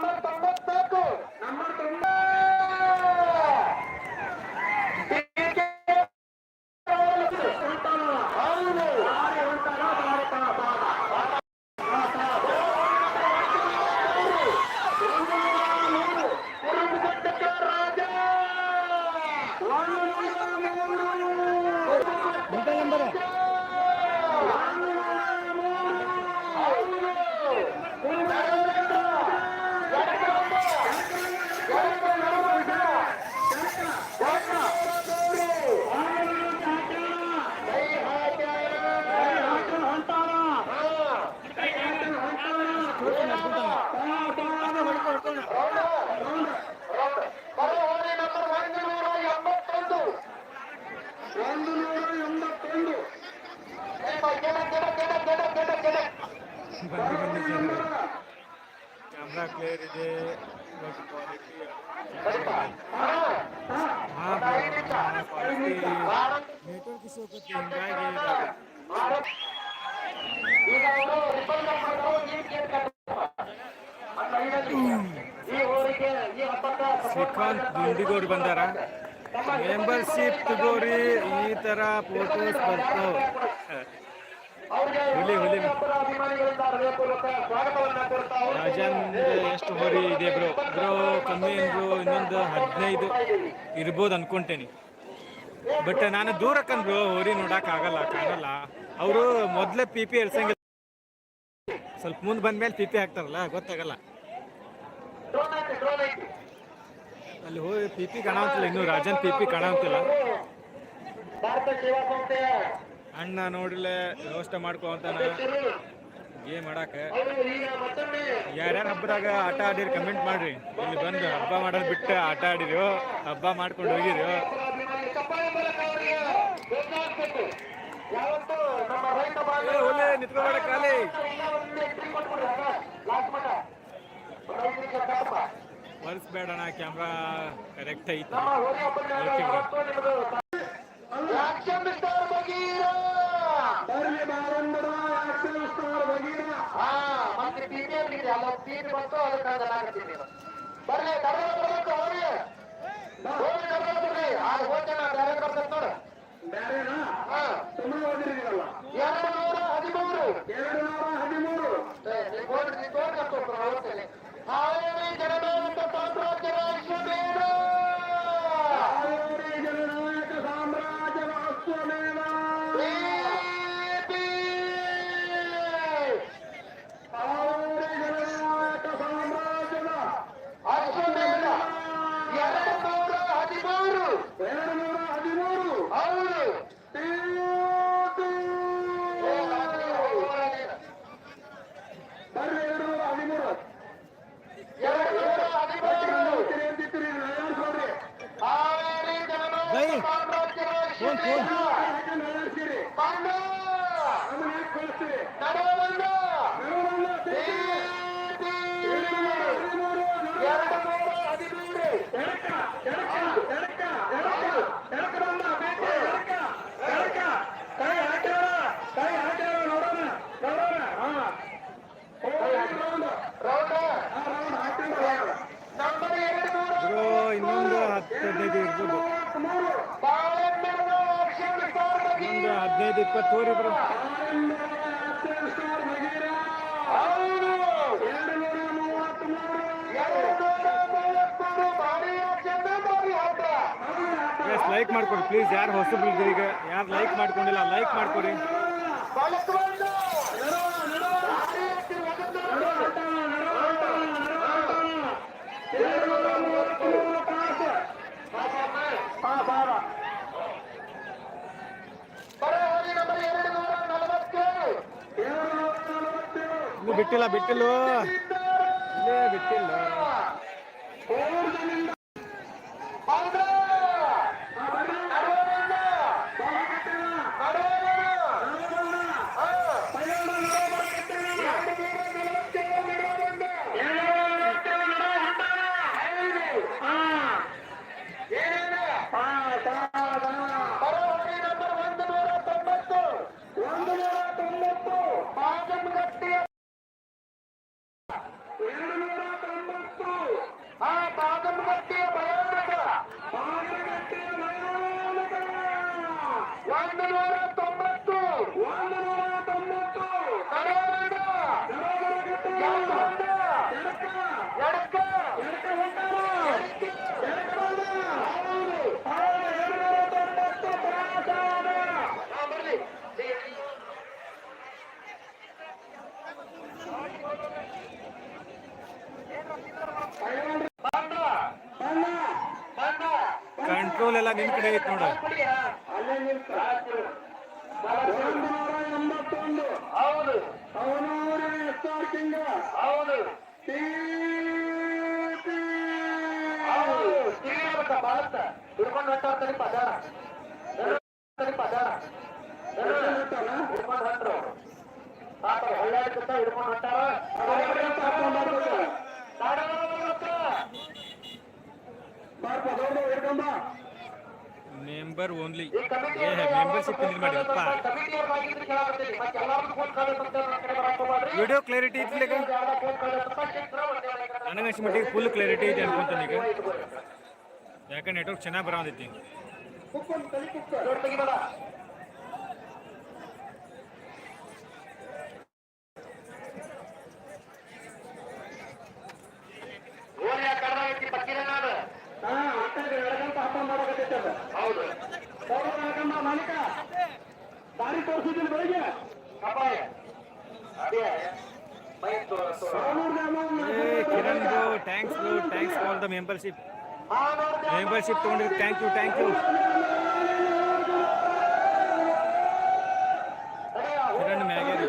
Mohammad camera clear ಇದೆ ಮತ್ತು quality network issue ಆಗುತ್ತೆ ಹಿಂಗಾಗಿ ಇದಾಗುತ್ತೆ. ಈಗ ಅವರು ರಿಬ್ಬನ್ ಮಾಡ್ಕೊಂಡು ಈ ಕೇಕ್ ಈ ಊರಿಗೆ ಈ ಹಬ್ಬಕ್ಕೆ ಶ್ರೀಕಾಂತ್ ದುಂಡಿಗೌರು ಬಂದಾರ ಮೆಂಬರ್ಶಿಪ್ ತಗೋರಿ ಈ ಥರ ಫೋಟೋಸ್ ಬರ್ತಾವೆ ಅವ್ರಿಗೆ ಹುಲಿ ಹುಲಿ ರಾಜನ್ ಎಷ್ಟು ಹೊರಿ ಇದೆ ಬ್ರೋ ಬ್ರೋ ಕಮ್ಮಿ ಅಂದ್ರು ಇನ್ನೊಂದು ಹದಿನೈದು ಇರ್ಬೋದು ಅನ್ಕೊಂತೇನೆ. ಬಟ್ ನಾನು ದೂರಕ್ಕಂದ್ರು ಹೋರಿ ನೋಡಕ್ ಆಗಲ್ಲ ಕಾಣಲ್ಲ. ಅವರು ಮೊದಲೇ ಪಿ ಪಿ ಎಳ್ಸಂಗಿಲ್ಲ. ಸ್ವಲ್ಪ ಮುಂದೆ ಬಂದ್ಮೇಲೆ ಪಿ ಪಿ ಹಾಕ್ತಾರಲ್ಲ ಗೊತ್ತಾಗಲ್ಲ. ಅಲ್ಲಿ ಹೋಗಿ ಪಿ ಪಿ ಕಾಣಂತಿಲ್ಲ ಇನ್ನು ರಾಜನ್ ಪಿ ಪಿ ಕಾಣಂತಿಲ್ಲ ಭಾರತ ಸೇವಾ ಸಂಸ್ಥೆಯ ಅಣ್ಣ ನೋಡಿಲ್ಲ ವ್ಯವಸ್ಥೆ ಮಾಡ್ಕೊಂತಾನ ಗೇಮ್ ಮತ್ತೊಮ್ಮೆ ಯಾರ್ಯಾರ ಹಬ್ಬದಾಗ ಆಟ ಆಡಿರಿ ಕಮೆಂಟ್ ಮಾಡ್ರಿ. ಇಲ್ಲಿ ಬಂದು ಹಬ್ಬ ಮಾಡೋದು ಬಿಟ್ಟು ಆಟ ಆಡಿರೋ ಹಬ್ಬ ಮಾಡ್ಕೊಂಡು ಹೋಗಿರೋ ಕಪ್ಪಾಯ ಮೂಲಕ ಕ್ಯಾಮ್ರಾ ಕರೆಕ್ಟ್ ಯಾವತ್ತು ಇದೆ ಅಲ್ಲ ಟಿವಿ ಬಂತು ಅದಕ್ಕೆ ಆಗತ್ತೀನಿ ಬರ್ಲಿ ಕರ್ನಾಟಕ ಬರ್ಬೇಕು ಹೋರಿ ಹೋಗಿ ಹದಿನೈದು ಇಪ್ಪತ್ತು ತೋರಿ ಬ್ರೋ ಲೈಕ್ ಮಾಡ್ಕೊಡಿ ಪ್ಲೀಸ್ ಯಾರು ಹೊಸಬ್ರು ಇದ್ದೀರಿ ಈಗ? ಯಾರು ಲೈಕ್ ಮಾಡ್ಕೊಂಡಿಲ್ಲ ಲೈಕ್ ಮಾಡ್ಕೊಡಿ. ಬಿಟ್ಟಿಲ್ಲ ಬಿಟ್ಟಿಲ್ಲ ಇಲ್ಲೇ ಬಿಟ್ಟಿಲ್ಲ ಕಂಟ್ರೋಲ್ ಎಲ್ಲ ನಿನ್ ಕಡೆ ಐತಿ ನೋಡ. ಹೌದು. ಹೌದು. ಭಾರತ. ಹಿಡ್ಕೊಂಡು ಹೊಂಟಾರ ತಡಿ ಪದಾರ. ಪದಾರ. ಹಿಡ್ಕೊಂಡು ಹೊಂಟ್ರು. ಪಾಪ ಒಳ್ಳೆ ಹಿಡ್ಕೊಂಡು ಹೊಂಟಾರ. ಹಿಡ್ಕೊಂಡ ಮೆಂಬರ್ ಓನ್ಲಿ ಏ ಮೆಂಬರ್ಶಿಪ್ ಮಾಡಿರಪ್ಪ ವಿಡಿಯೋ ಕ್ಲಾರಿಟಿ ಐತಿ ಈಗ ನನಗನ್ಸಿ ಮಟ್ಟಿಗೆ ಫುಲ್ ಕ್ಲಾರಿಟಿ ಐತಿ ಅನ್ಕೊಂತಾನೆ ಈಗ. ಯಾಕೆ ನೆಟ್ವರ್ಕ್ ಚೆನ್ನಾಗಿ ಬರೋದೈತಿ Thanks for the membership. Membership 200. Thank you. Thank you. Kiran Magari.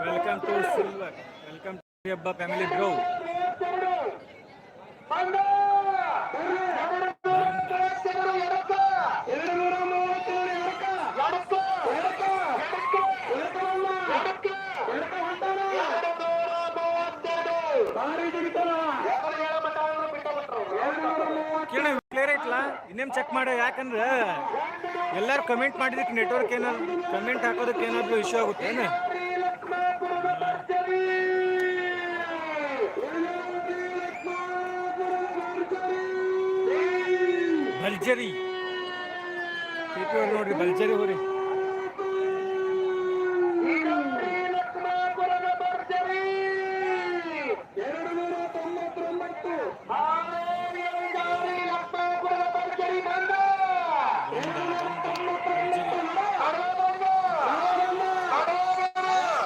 Welcome to Silver. Welcome to Yabba family, bro. Clear ಇನ್ನೇನು ಚೆಕ್ ಮಾಡ, ಯಾಕಂದ್ರೆ ಎಲ್ಲರೂ ಕಮೆಂಟ್ ಮಾಡಿದಕ್ಕೆ ನೆಟ್ವರ್ಕ್ ಏನಾದ್ರು ಕಮೆಂಟ್ ಹಾಕೋದಕ್ಕೆ ಏನಾದ್ರು ಇಶ್ಯೂ ಆಗುತ್ತೆ ಬಲ್ಜರಿ. ನೋಡ್ರಿ, ಬಲ್ಜರಿ ಹೋರಿ ಎರಡು ನೂರ ತೊಂಬತ್ತೊಂಬತ್ತು ಹಾವೇರಿ ಅಂಗಾರಿ ಲಕ್ಷ್ಮಾಪುರದ ಭರ್ಜರಿ ಬಂದ ಎರಡು ನೂರ ತೊಂಬತ್ತೊಂಬತ್ತು ಅಡ ಬಂದ ಅಡ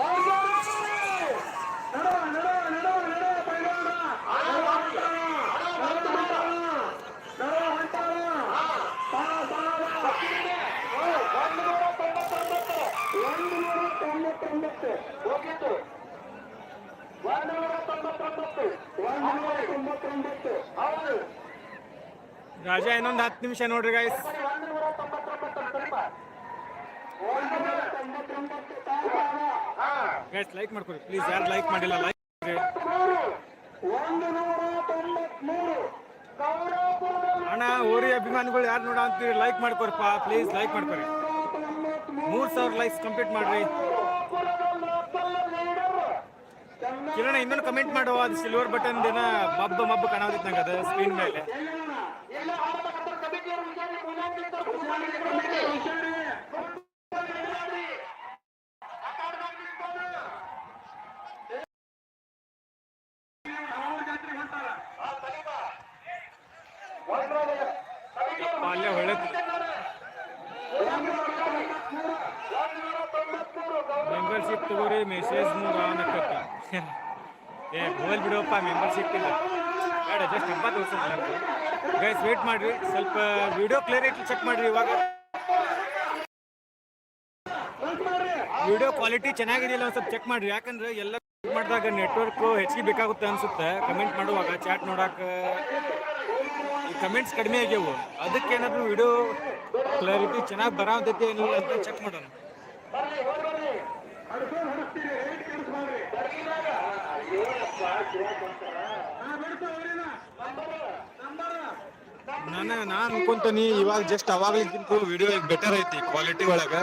ಬಂದ ಭರ್ಜರಿ ನಡ ನಡ ನಡ ನಡ ಬೈರಾಡ ನಡ ಹೊಂಟಾಳ ನಡ ಹೊಂಟಾಳ ಬಾ ಬಾ ಬಾ ಒಂದು ನೂರ ತೊಂಬತ್ತೊಂಬತ್ತು ಒಂದು ನೂರ ತೊಂಬತ್ತೊಂಬತ್ತು ಹೋಗಿತ್ತು ಒಂದು ನೂರ ತೊಂಬತ್ತೊಂಬತ್ತು ಒಂದು ನೂರ ತೊಂಬತ್ತೊಂಬತ್ತು ಹೌದು ರಾಜಾ, ಇನ್ನೊಂದು ಹತ್ತು ನಿಮಿಷ ನೋಡ್ರಿ ಗಾಯ್ಸ್. ಗೈಸ್ ಲೈಕ್ ಮಾಡ್ಕೊಳ್ಳಿ ಪ್ಲೀಸ್ ಯಾರು ಲೈಕ್ ಮಾಡಿಲ್ಲ ಲೈಕ್ ಅಣ್ಣ, ಓರಿ ಅಭಿಮಾನಿಗಳು ಯಾರು ನೋಡ ಅಂತೀರಿ? ಲೈಕ್ ಮಾಡ್ಕೊರಿಪ್ಪ ಪ್ಲೀಸ್ ಲೈಕ್ ಮಾಡ್ಕೊರಿ. ಮೂರ್ ಸಾವಿರ ಲೈಕ್ಸ್ ಕಂಪ್ಲೀಟ್ ಮಾಡ್ರಿ. ಕಿರಣ, ಇನ್ನೊಂದು ಕಮೆಂಟ್ ಮಾಡುವ ಅದು ಸಿಲ್ವರ್ ಬಟನ್ ದಿನ ಮಬ್ಬ ಮಬ್ಬ ಕಾಣೋದಿತ್ತು ನಂಗೆ ಅದು ಸ್ಕ್ರೀನ್ ಮೇಲೆ. ಅಲ್ಲೇ ಒಳ್ಳೆ ಮೆಂಬರ್ಶಿಪ್ ತಗೋರಿ ಮೆಸೇಜ್ ನೂರ ಆನ್ ಏ ಮೊಬೈಲ್ ಬಿಡೋಪ್ಪ ಮೆಂಬರ್ಶಿಪ್ ಇಲ್ಲ. ಬೇಡ ಜಸ್ಟ್ ಹಬ್ಬ ವರ್ಷ ಗೈಸ್ ವೇಟ್ ಮಾಡ್ರಿ. ಸ್ವಲ್ಪ ವಿಡಿಯೋ ಕ್ಲಿಯರಿಟಿ ಚೆಕ್ ಮಾಡ್ರಿ ಇವಾಗ. ವಿಡಿಯೋ ಕ್ವಾಲಿಟಿ ಚೆನ್ನಾಗಿದೆಯಲ್ಲ ಒಂದು ಸ್ವಲ್ಪ ಚೆಕ್ ಮಾಡ್ರಿ. ಯಾಕಂದ್ರೆ ಎಲ್ಲ ಮಾಡಿದಾಗ ನೆಟ್ವರ್ಕ್ ಹೆಚ್ಚಿಗೆ ಬೇಕಾಗುತ್ತೆ ಅನ್ಸುತ್ತೆ. ಕಮೆಂಟ್ ಮಾಡುವಾಗ ಚಾಟ್ ನೋಡಕ್ಕೆ ಈ ಕಮೆಂಟ್ಸ್ ಕಡಿಮೆ ಆಗ್ಯವು. ಅದಕ್ಕೆ ಏನಾದ್ರು ವಿಡಿಯೋ ಕ್ಲಾರಿಟಿ ಚೆನ್ನಾಗಿ ಬರೋದೈತೆ ಏನಿಲ್ಲ ಅಂತ ಚೆಕ್ ಮಾಡೋಣ. ನಾನು ನಾನು ಅನ್ಕೊಂತೀನಿ, ಇವಾಗ ಜಸ್ಟ್ ಅವಾಗ್ಲಿಕ್ಕಿಂತ ವಿಡಿಯೋ ಬೆಟರ್ ಐತಿ ಕ್ವಾಲಿಟಿ ಒಳಗೆ.